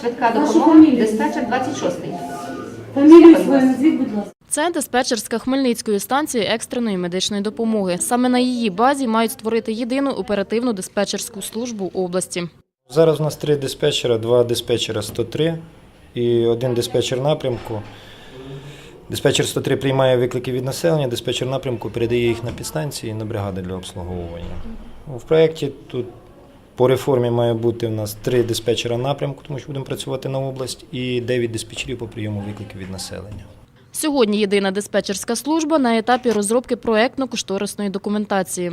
Швидка допомога, диспетчер 26-й. Фамілію свою назвіть, будь ласка. Це диспетчерська Хмельницької станції екстреної медичної допомоги. Саме на її базі мають створити єдину оперативну диспетчерську службу області. Зараз у нас три диспетчера, два диспетчера 103 і один диспетчер напрямку. Диспетчер 103 приймає виклики від населення, диспетчер напрямку передає їх на підстанції і на бригади для обслуговування. В проєкті тут по реформі має бути у нас три диспетчера напрямку, тому що будемо працювати на область, і 9 диспетчерів по прийому викликів від населення. Сьогодні єдина диспетчерська служба на етапі розробки проектно-кошторисної документації.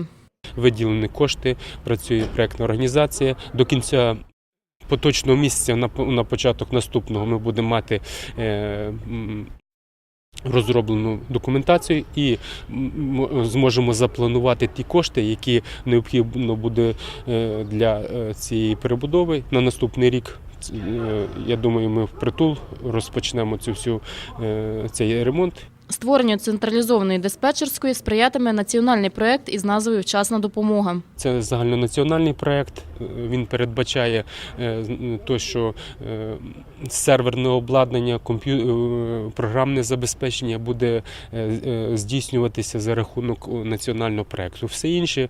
виділені кошти, працює проєктна організація. До кінця поточного місяця на, на початок наступного ми будемо мати е, розроблену документацію і зможемо запланувати ті кошти, які необхідно буде е, для е, цієї перебудови на наступний рік. Е, Я думаю, ми впритул розпочнемо цю всю цей ремонт. Створенню централізованої диспетчерської сприятиме національний проект із назвою Вчасна допомога. Це загальнонаціональний проєкт. Е, Він передбачає е, те, що е, серверне обладнання, е, програмне забезпечення буде здійснюватися за рахунок національного проєкту. Все інше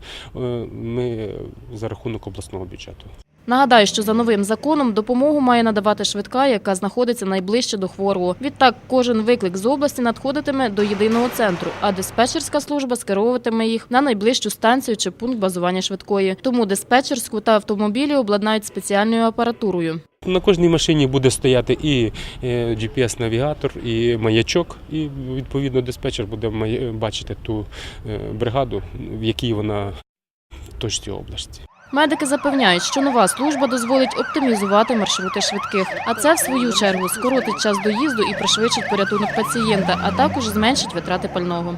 ми за рахунок обласного бюджету. Нагадаю, що за новим законом допомогу має надавати швидка, яка знаходиться найближче до хворого. Відтак, кожен виклик з області надходитиме до єдиного центру, а диспетчерська служба скеровуватиме їх на найближчу станцію чи пункт базування швидкої. Тому диспетчерську та автомобілі обладнають спеціальною апаратурою. На кожній машині буде стояти і е, GPS-навігатор, і маячок, і відповідно диспетчер буде бачити ту е, бригаду, в якій вона точці області. Медики запевняють, що нова служба дозволить оптимізувати маршрути швидких, а це в свою чергу скоротить час доїзду і пришвидшить порятунок пацієнта, а також зменшить витрати пального.